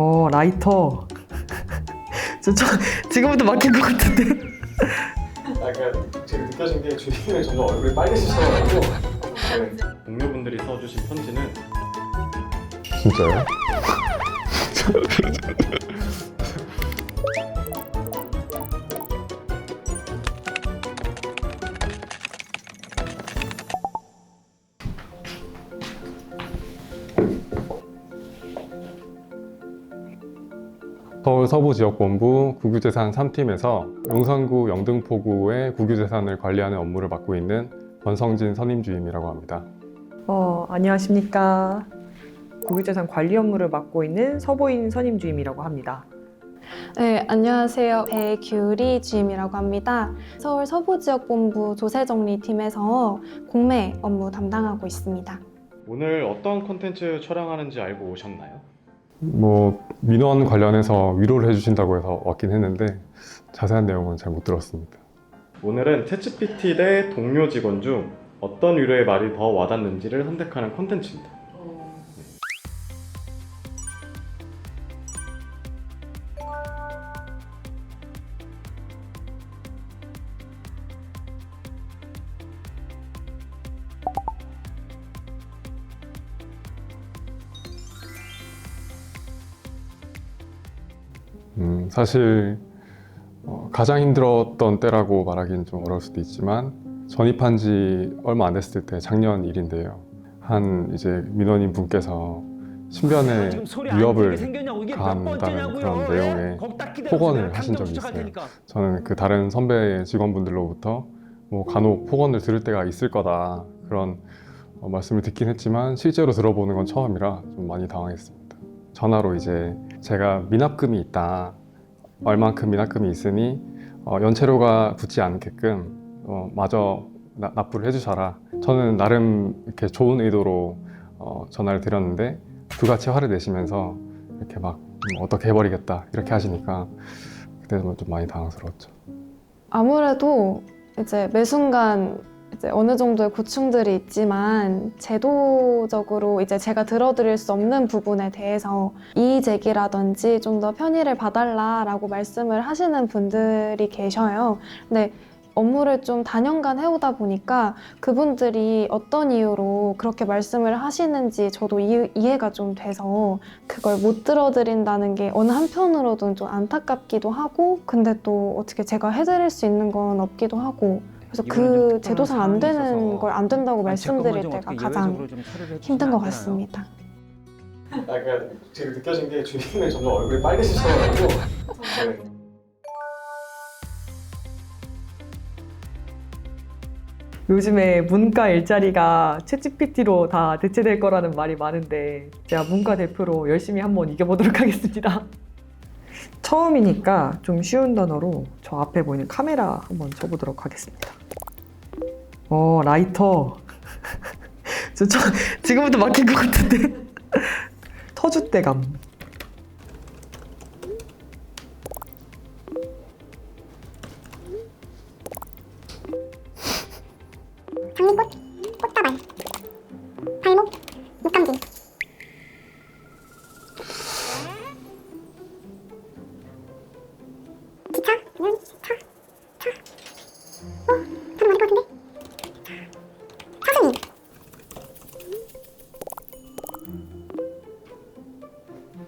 어 라이터. 저, 저 지금부터 막힐 것 같은데. 아, 그러니까 지금 느껴진 게 주님이 점점 얼굴이 빨개지셔가지고 네. 동료분들이 써주신 편지는 진짜요? 서울 서부지역본부 국유재산 3팀에서 용산구 영등포구의 국유재산을 관리하는 업무를 맡고 있는 권성진 선임주임이라고 합니다. 어 안녕하십니까. 국유재산 관리 업무를 맡고 있는 서보인 선임주임이라고 합니다. 네, 안녕하세요. 배규리 주임이라고 합니다. 서울 서부지역본부 조세정리팀에서 공매 업무 담당하고 있습니다. 오늘 어떤 콘텐츠 촬영하는지 알고 오셨나요? 뭐 민원 관련해서 위로를 해주신다고 해서 왔긴 했는데 자세한 내용은 잘 못 들었습니다. 오늘은 챗GPT 대 동료 직원 중 어떤 위로의 말이 더 와닿는지를 선택하는 콘텐츠입니다. 음, 사실 어, 가장 힘들었던 때라고 말하기는 좀 어려울 수도 있지만 전입한 지 얼마 안 됐을 때 작년 일인데요. 한 이제 민원인 분께서 신변에 위협을 가한다는 그런 내용의 폭언을 하신 적이 있어요. 저는 그 다른 선배 직원분들로부터 뭐 간혹 폭언을 들을 때가 있을 거다 그런 어, 말씀을 듣긴 했지만 실제로 들어보는 건 처음이라 좀 많이 당황했습니다. 전화로 이제 제가 미납금이 있다 얼만큼 미납금이 있으니 어, 연체료가 붙지 않게끔 어, 마저 나- 납부를 해주셔라. 저는 나름 이렇게 좋은 의도로 어, 전화를 드렸는데 불같이 화를 내시면서 이렇게 막 음, 어떻게 해버리겠다 이렇게 하시니까 그때 좀 많이 당황스러웠죠. 아무래도 이제 매 순간 이제 어느 정도의 고충들이 있지만 제도적으로 이제 제가 들어드릴 수 없는 부분에 대해서 이의 제기라든지 좀 더 편의를 봐달라라고 말씀을 하시는 분들이 계셔요. 근데 업무를 좀 단연간 해오다 보니까 그분들이 어떤 이유로 그렇게 말씀을 하시는지 저도 이, 이해가 좀 돼서 그걸 못 들어드린다는 게 어느 한편으로는 좀 안타깝기도 하고 근데 또 어떻게 제가 해드릴 수 있는 건 없기도 하고 그래서 그 제도상 안 되는 걸 안 된다고 말씀드릴 때가 가장 힘든 것 같습니다. 아, 그러니까 지금 느껴진 게 주님이 점점 얼굴이 빨개지셔가지고 네. 요즘에 문과 일자리가 챗GPT로 다 대체될 거라는 말이 많은데 제가 문과 대표로 열심히 한번 이겨보도록 하겠습니다. 처음이니까 좀 쉬운 단어로 저 앞에 보이는 카메라 한번 쳐보도록 하겠습니다. 어 라이터. 저, 저 지금부터 막힐 것 같은데. 터줏대감.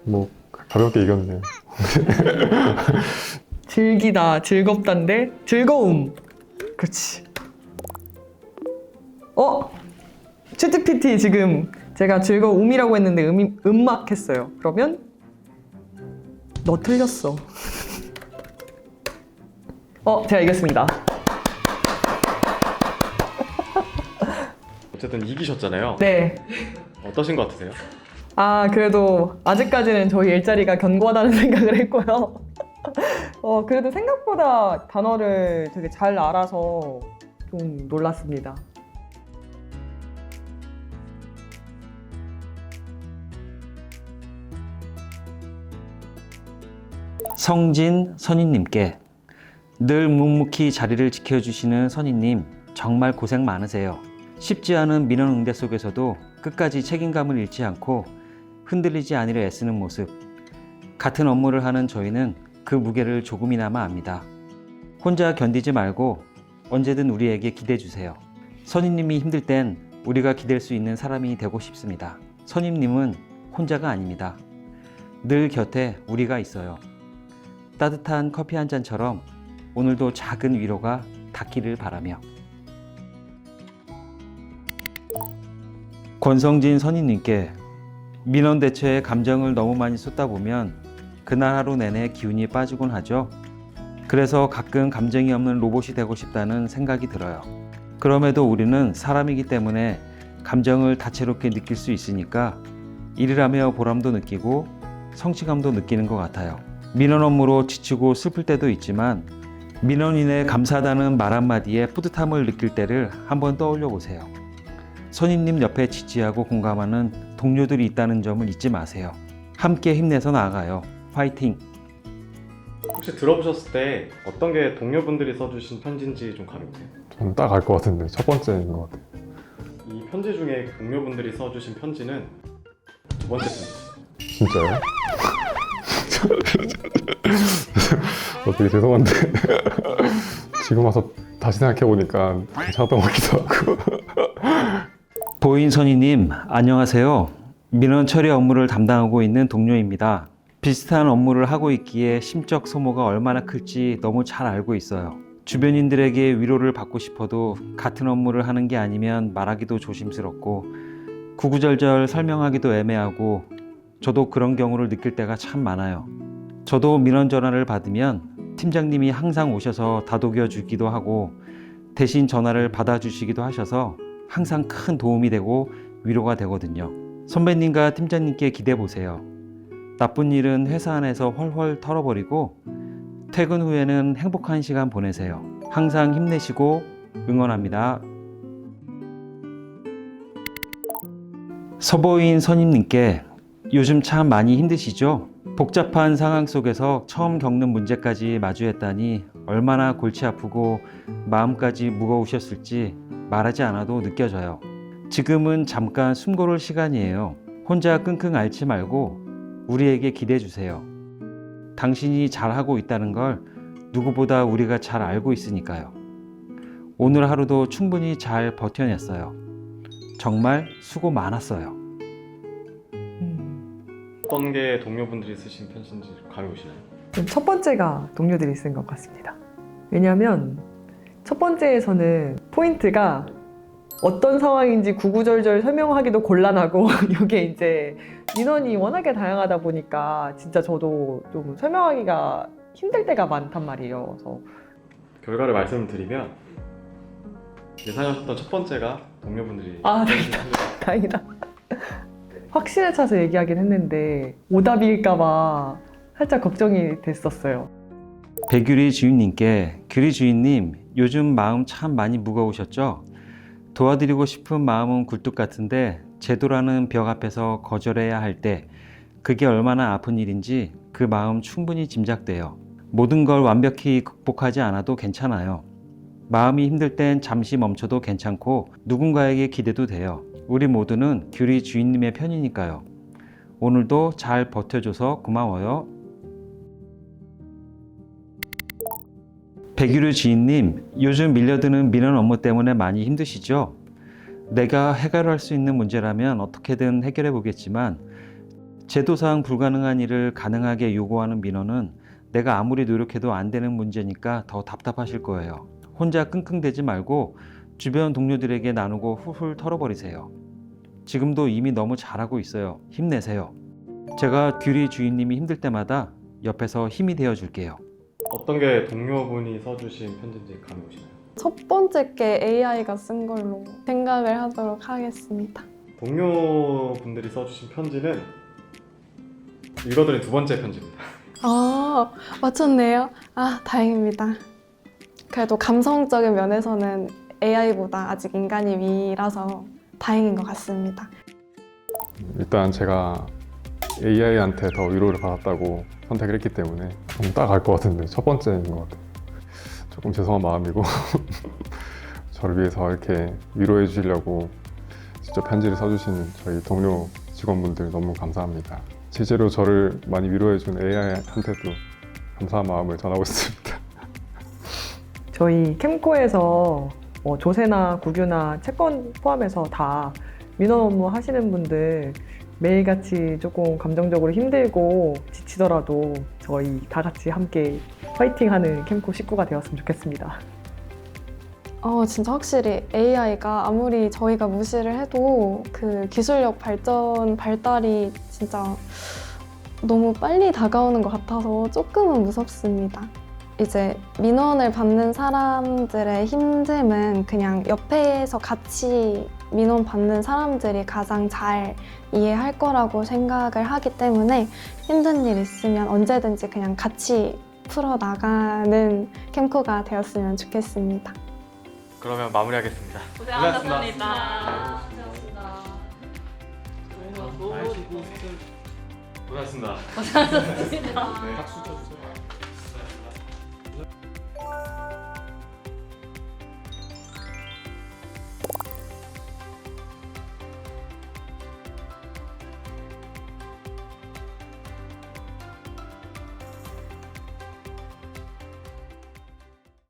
뭐 가볍게 이겼네요. 즐기다, 즐겁단데 즐거움. 그렇지. 어? 챗GPT 지금 제가 즐거움이라고 했는데 음이, 음막했어요. 그러면 너 틀렸어. 어, 제가 이겼습니다. 어쨌든 이기셨잖아요. 네. 어떠신 것 같으세요? 아, 그래도 아직까지는 저희 일자리가 견고하다는 생각을 했고요. 어, 그래도 생각보다 단어를 되게 잘 알아서 좀 놀랐습니다. 성진 선임님께 늘 묵묵히 자리를 지켜주시는 선임님 정말 고생 많으세요. 쉽지 않은 민원 응대 속에서도 끝까지 책임감을 잃지 않고 흔들리지 않으려 애쓰는 모습 같은 업무를 하는 저희는 그 무게를 조금이나마 압니다. 혼자 견디지 말고 언제든 우리에게 기대 주세요. 선임님이 힘들 땐 우리가 기댈 수 있는 사람이 되고 싶습니다. 선임님은 혼자가 아닙니다. 늘 곁에 우리가 있어요. 따뜻한 커피 한 잔처럼 오늘도 작은 위로가 닿기를 바라며. 권성진 선임님께 민원 대처에 감정을 너무 많이 쏟다 보면 그날 하루 내내 기운이 빠지곤 하죠. 그래서 가끔 감정이 없는 로봇이 되고 싶다는 생각이 들어요. 그럼에도 우리는 사람이기 때문에 감정을 다채롭게 느낄 수 있으니까 일을 하며 보람도 느끼고 성취감도 느끼는 것 같아요. 민원 업무로 지치고 슬플 때도 있지만 민원인의 감사하다는 말 한마디에 뿌듯함을 느낄 때를 한번 떠올려 보세요. 선임님 옆에 지지하고 공감하는 동료들이 있다는 점을 잊지 마세요. 함께 힘내서 나아가요. 화이팅! 혹시 들어보셨을 때 어떤 게 동료분들이 써주신 편지인지 좀 감이 오세요? 저는 딱 알 것 같은데 첫 번째인 것 같아요. 이 편지 중에 동료분들이 써주신 편지는 두 번째 편지. 진짜요? 어떻게 죄송한데 지금 와서 다시 생각해 보니까 괜찮았던 것 같기도 하고 보인 선임님, 안녕하세요. 민원 처리 업무를 담당하고 있는 동료입니다. 비슷한 업무를 하고 있기에 심적 소모가 얼마나 클지 너무 잘 알고 있어요. 주변인들에게 위로를 받고 싶어도 같은 업무를 하는 게 아니면 말하기도 조심스럽고 구구절절 설명하기도 애매하고 저도 그런 경우를 느낄 때가 참 많아요. 저도 민원 전화를 받으면 팀장님이 항상 오셔서 다독여 주기도 하고 대신 전화를 받아주시기도 하셔서 항상 큰 도움이 되고 위로가 되거든요. 선배님과 팀장님께 기대 보세요. 나쁜 일은 회사 안에서 헐헐 털어버리고 퇴근 후에는 행복한 시간 보내세요. 항상 힘내시고 응원합니다. 서보인 선임님께 요즘 참 많이 힘드시죠? 복잡한 상황 속에서 처음 겪는 문제까지 마주했다니 얼마나 골치 아프고 마음까지 무거우셨을지 말하지 않아도 느껴져요. 지금은 잠깐 숨 고를 시간이에요. 혼자 끙끙 앓지 말고 우리에게 기대해 주세요. 당신이 잘하고 있다는 걸 누구보다 우리가 잘 알고 있으니까요. 오늘 하루도 충분히 잘 버텨냈어요. 정말 수고 많았어요. 음, 어떤 게 동료분들이 쓰신 편지인지 감이 오시나요? 좀첫 번째가 동료들이 쓴 것 같습니다. 왜냐하면 첫 번째에서는 포인트가 어떤 상황인지 구구절절 설명하기도 곤란하고 이게 이제 민원이 워낙에 다양하다 보니까 진짜 저도 좀 설명하기가 힘들 때가 많단 말이에요. 그래서 결과를 말씀드리면 예상하셨던 첫 번째가 동료분들이 아, 써주신 편지. 다행이다. 확신에 차서 얘기하긴 했는데 오답일까봐 살짝 걱정이 됐었어요. 백유리 주인님께 규리 주인님 요즘 마음 참 많이 무거우셨죠? 도와드리고 싶은 마음은 굴뚝 같은데 제도라는 벽 앞에서 거절해야 할 때 그게 얼마나 아픈 일인지 그 마음 충분히 짐작돼요. 모든 걸 완벽히 극복하지 않아도 괜찮아요. 마음이 힘들 땐 잠시 멈춰도 괜찮고 누군가에게 기대도 돼요. 우리 모두는 규리 주인님의 편이니까요. 오늘도 잘 버텨줘서 고마워요. 백유류 지인님, 요즘 밀려드는 민원 업무 때문에 많이 힘드시죠? 내가 해결할 수 있는 문제라면 어떻게든 해결해 보겠지만 제도상 불가능한 일을 가능하게 요구하는 민원은 내가 아무리 노력해도 안 되는 문제니까 더 답답하실 거예요. 혼자 끙끙대지 말고 주변 동료들에게 나누고 훌훌 털어버리세요. 지금도 이미 너무 잘하고 있어요. 힘내세요. 제가 규리 주인님이 힘들 때마다 옆에서 힘이 되어 줄게요. 어떤 게 동료분이 써주신 편지인지 감이 오시나요? 첫 번째 게 AI가 쓴 걸로 생각을 하도록 하겠습니다. 동료분들이 써주신 편지는 읽어드린 두 번째 편지입니다. 아, 맞췄네요. 아, 다행입니다. 그래도 감성적인 면에서는 AI보다 아직 인간이 위라서 다행인 것 같습니다. 일단 제가 AI한테 더 위로를 받았다고 선택을 했기 때문에 딱알것 같은데 첫 번째인 것 같아요. 조금 죄송한 마음이고 저를 위해서 이렇게 위로해 주시려고 직접 편지를 써주신 저희 동료 직원분들 너무 감사합니다. 제재로 저를 많이 위로해 준 AI한테도 감사한 마음을 전하고 있습니다. 저희 캠코에서 뭐 조세나 국유나 채권 포함해서 다 민원 업무 하시는 분들 매일같이 조금 감정적으로 힘들고 지치더라도 저희 다 같이 함께 화이팅하는 캠코 식구가 되었으면 좋겠습니다. 어, 진짜 확실히 AI가 아무리 저희가 무시를 해도 그 기술력 발전, 발달이 진짜 너무 빨리 다가오는 것 같아서 조금은 무섭습니다. 이제 민원을 받는 사람들의 힘듦은 그냥 옆에서 같이 민원 받는 사람들이 가장 잘 이해할 거라고 생각을 하기 때문에 힘든 일 있으면 언제든지 그냥 같이 풀어나가는 캠코가 되었으면 좋겠습니다. 그러면 마무리하겠습니다. 고생하셨습니다. 고생하셨습니다. 고생하셨습니다. 고생하셨습니다. 네, 박수 쳐주세요.